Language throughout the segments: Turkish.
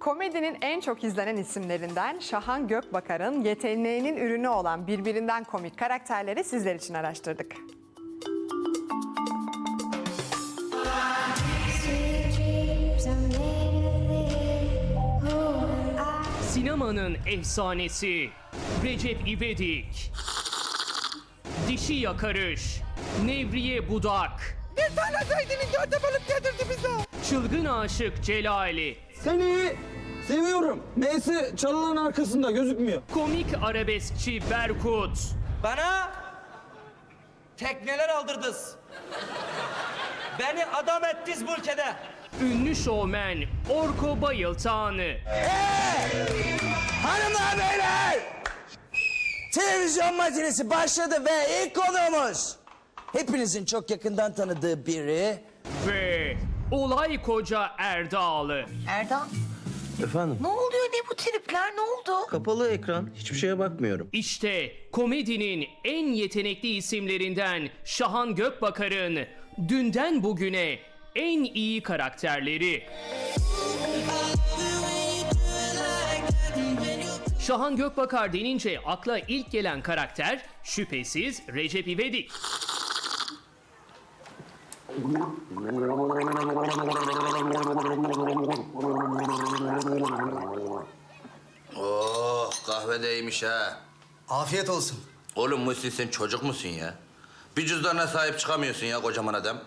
Komedinin en çok izlenen isimlerinden Şahan Gökbakar'ın yeteneğinin ürünü olan birbirinden komik karakterleri sizler için araştırdık. Sinemanın efsanesi Recep İvedik. Dişi yakarış. Nevriye Budak. Bir tane dörde bölüp getirdi bize. Çılgın aşık Celali. Seni seviyorum. Neyse çalıların arkasında gözükmüyor. Komik arabeskçi Berkut. Bana tekneler aldırdınız. Beni adam ettiniz bu ülkede. Ünlü şovmen Orko Bayıltanı. Hanımlar beyler! Televizyon matinesi başladı ve ilk konuğumuz hepinizin çok yakından tanıdığı biri. Ve Olay Koca Erdağlı. Erdem Efendim? ne oluyor ne bu tripler ne oldu? Kapalı ekran. Hiçbir şeye bakmıyorum. İşte komedinin en yetenekli isimlerinden Şahan Gökbakar'ın dünden bugüne en iyi karakterleri. Şahan Gökbakar denince akla ilk gelen karakter şüphesiz Recep İvedik. Oh kahve de iyiymiş ha. Afiyet olsun. Oğlum Muhsin sen çocuk musun ya? Bir cüzdana sahip çıkamıyorsun ya kocaman adam.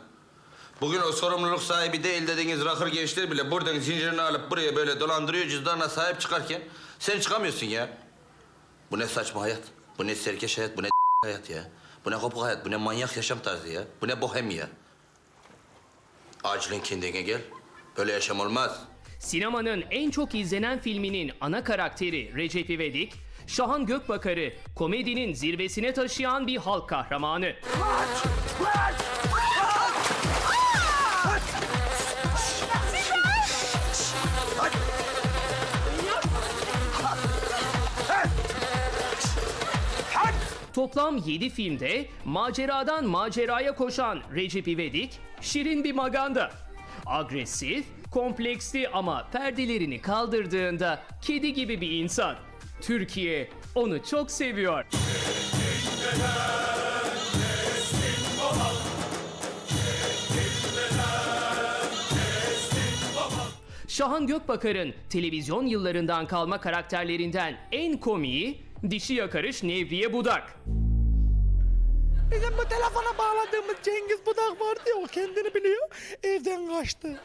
Bugün o sorumluluk sahibi değil dediğiniz rakır gençler bile buradan zincirini alıp buraya böyle dolandırıyor cüzdanına sahip çıkarken sen çıkamıyorsun ya. Bu ne saçma hayat? Bu ne serkeş hayat? Bu ne hayat ya? Bu ne kopuk hayat? Bu ne manyak yaşam tarzı ya? Bu ne bohem ya? Acilen kendine gel. Böyle yaşam olmaz. Sinemanın en çok izlenen filminin ana karakteri Recep İvedik, Şahan Gökbakar'ı komedinin zirvesine taşıyan bir halk kahramanı. Toplam 7 filmde maceradan maceraya koşan Recep İvedik, şirin bir maganda. Agresif, kompleksli ama perdelerini kaldırdığında kedi gibi bir insan. Türkiye onu çok seviyor. Şahan Gökbakar'ın televizyon yıllarından kalma karakterlerinden en komiği dişi yakarış Nevriye Budak. Bizim bu telefona bağladığımız Cengiz Budak vardı ya o kendini biliyor. Evden kaçtı.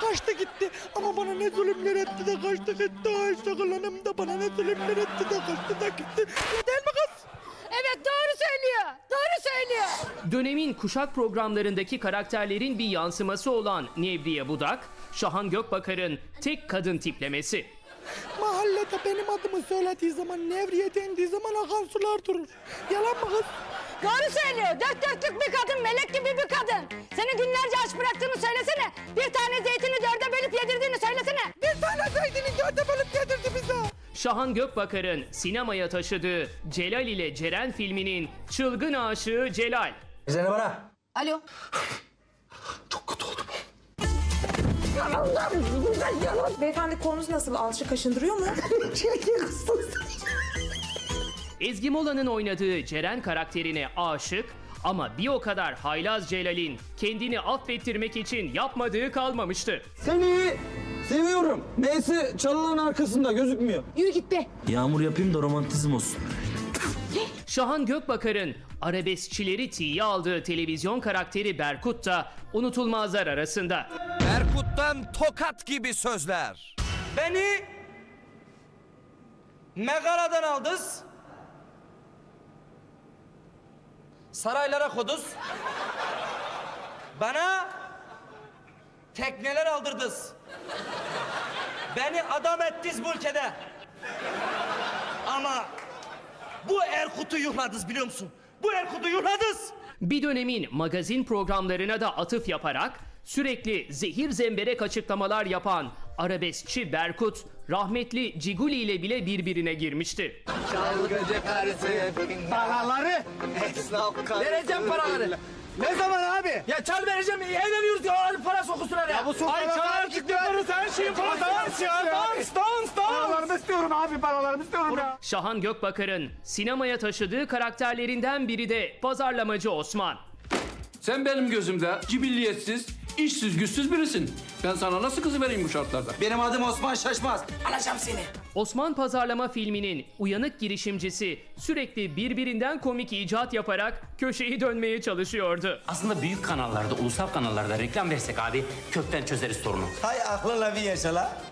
Kaçtı gitti ama bana ne zulümler etti de kaçtı gitti. Ay sakılanım da bana ne zulümler etti de kaçtı da gitti. Ne değil mi kız? Evet doğru söylüyor. Doğru söylüyor. Dönemin kuşak programlarındaki karakterlerin bir yansıması olan Nevriye Budak, Şahan Gökbakar'ın tek kadın tiplemesi. Mahallede benim adımı söylediği zaman Nevriye dendiği zaman akan sular durur. Yalan mı kız? Doğru söylüyor. Dört dörtlük bir kadın, melek gibi bir kadın. Seni günlerce aç bıraktığını söylesene. Bir tane zeytini dörde bölüp yedirdiğini söylesene. Bir tane zeytini dörde bölüp getirdi bize. Şahan Gökbakar'ın sinemaya taşıdığı Celal ile Ceren filminin çılgın aşığı Celal. Üzerine bana. Alo. Beyefendi kolunuz nasıl? Alçı kaşındırıyor mu? Ezgi Mola'nın oynadığı Ceren karakterine aşık ama bir o kadar haylaz Celal'in kendini affettirmek için yapmadığı kalmamıştı. Seni seviyorum. Neyse çalıların arkasında gözükmüyor. Yürü git be. Yağmur yapayım da romantizm olsun. Şahan Gökbakar'ın arabeskçileri tiye aldığı televizyon karakteri Berkut da unutulmazlar arasında. Erkut'tan tokat gibi sözler. Beni Megara'dan aldız. Saraylara koduz. Bana tekneler aldırdınız. Beni adam ettiniz bu ülkede. Ama bu Erkut'u yuhladınız biliyor musun? Bu Erkut'u yuhladınız. Bir dönemin magazin programlarına da atıf yaparak sürekli zehir zemberek açıklamalar yapan arabeskçi Berkut rahmetli Ciguli ile bile birbirine girmişti. Paraları. Vereceğim paraları. Ne zaman abi? Ya çal vereceğim evleniyoruz ya hadi para sokusun ya. Bu son Ay çağırdık yaparız her şeyi falan. Dans ya dans dans dans. Paralarımı istiyorum abi paralarımı istiyorum ya. Şahan Gökbakar'ın sinemaya taşıdığı karakterlerinden biri de pazarlamacı Osman. Sen benim gözümde cibilliyetsiz, işsiz güçsüz birisin. Ben sana nasıl kızı vereyim bu şartlarda? Benim adım Osman Şaşmaz. Alacağım seni. Osman Pazarlama filminin uyanık girişimcisi sürekli birbirinden komik icat yaparak köşeyi dönmeye çalışıyordu. Aslında büyük kanallarda, ulusal kanallarda reklam versek abi kökten çözeriz sorunu. Hay aklınla bir yaşa la.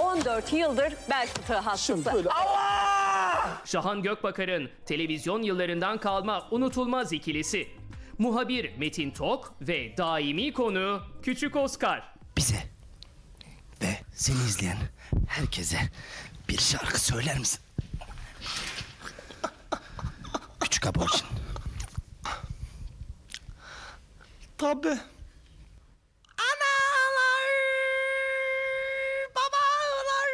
14 yıldır bel fıtığı hastası. Şahan Gökbakar'ın televizyon yıllarından kalma unutulmaz ikilisi. Muhabir Metin Tok ve daimi konu Küçük Oscar. Bize ve seni izleyen herkese bir şarkı söyler misin? Küçük aborjin. Tabii. Analar, babalar.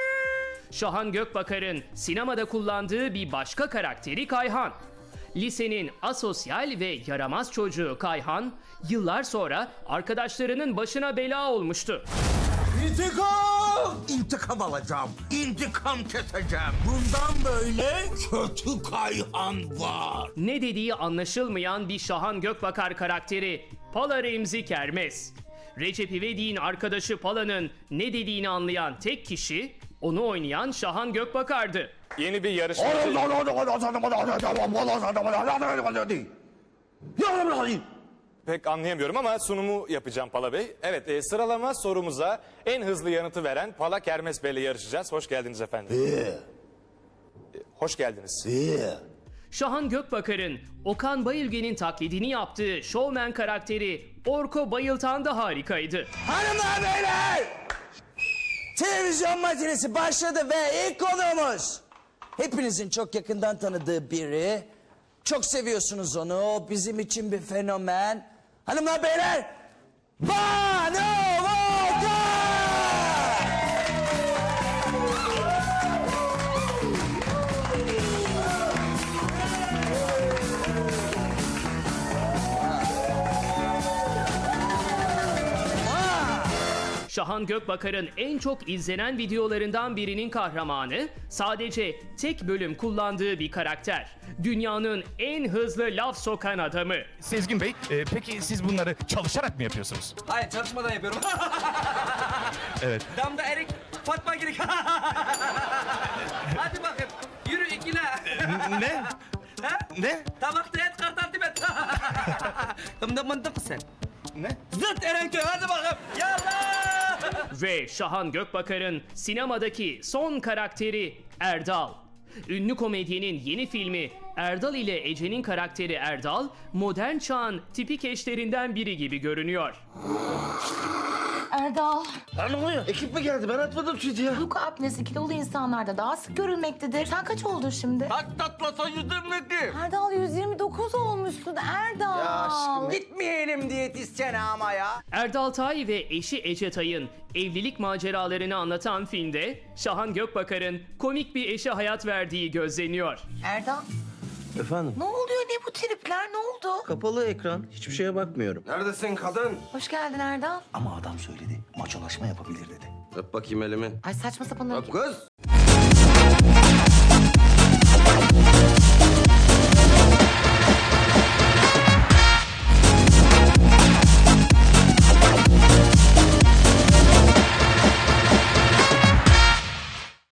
Şahan Gökbakar'ın sinemada kullandığı bir başka karakteri Kayhan. Lisenin asosyal ve yaramaz çocuğu Kayhan, yıllar sonra arkadaşlarının başına bela olmuştu. İntikam! İntikam alacağım. İntikam keseceğim. Bundan böyle kötü kayhan var. Ne dediği anlaşılmayan bir Şahan Gökbakar karakteri Pala Remzi Kermez. Recep İvedik'in arkadaşı Pala'nın ne dediğini anlayan tek kişi onu oynayan Şahan Gökbakar'dı. Yeni bir yarışma. Pek anlayamıyorum ama sunumu yapacağım Pala Bey. Evet e, sıralama sorumuza en hızlı yanıtı veren Pala Kermes Bey ile yarışacağız. Hoş geldiniz efendim. E, Hoş geldiniz. Şahan Gökbakar'ın Okan Bayülgen'in taklidini yaptığı showman karakteri Orko Bayıltan da harikaydı. Hanımlar beyler! Televizyon matinesi başladı ve ilk konuğumuz. Hepinizin çok yakından tanıdığı biri. Çok seviyorsunuz onu. O bizim için bir fenomen. Hanımlar beyler! Banu Şahan Gökbakar'ın en çok izlenen videolarından birinin kahramanı sadece tek bölüm kullandığı bir karakter. Dünyanın en hızlı laf sokan adamı. Sezgin Bey e, peki siz bunları çalışarak mı yapıyorsunuz? Hayır çalışmadan yapıyorum. Evet. Damda erik, Fatma girik. Hadi bakayım. Yürü ikile. ne? Ne? Tabakta et kartal tibet. Damda mıntık sen. Ne? Zıt Erenköy hadi bakayım. Yallah. Ve Şahan Gökbakar'ın sinemadaki son karakteri Erdal. Ünlü komedyenin yeni filmi Erdal ile Ece'nin karakteri Erdal, modern çağın tipik eşlerinden biri gibi görünüyor. Erdal. ne oluyor? Ekip mi geldi? Ben atmadım tweet'i ya. Uyku apnesi kilolu insanlarda daha sık görülmektedir. Sen kaç oldun şimdi? Bak tatlasa yüzüm nedir? Erdal 129 olmuşsun Erdal. Ya aşkım. Gitmeyelim diyetisyene ama ya. Erdal Tay ve eşi Ece Tay'ın evlilik maceralarını anlatan filmde Şahan Gökbakar'ın komik bir eşe hayat verdiği gözleniyor. Erdal Efendim? ne oluyor ne bu tripler ne oldu? Kapalı ekran. Hiçbir şeye bakmıyorum. Neredesin kadın? Hoş geldin Erdal. Ama adam söyledi maçolaşma yapabilir dedi. Öp bakayım elimi. Ay saçma sapan Öp kız.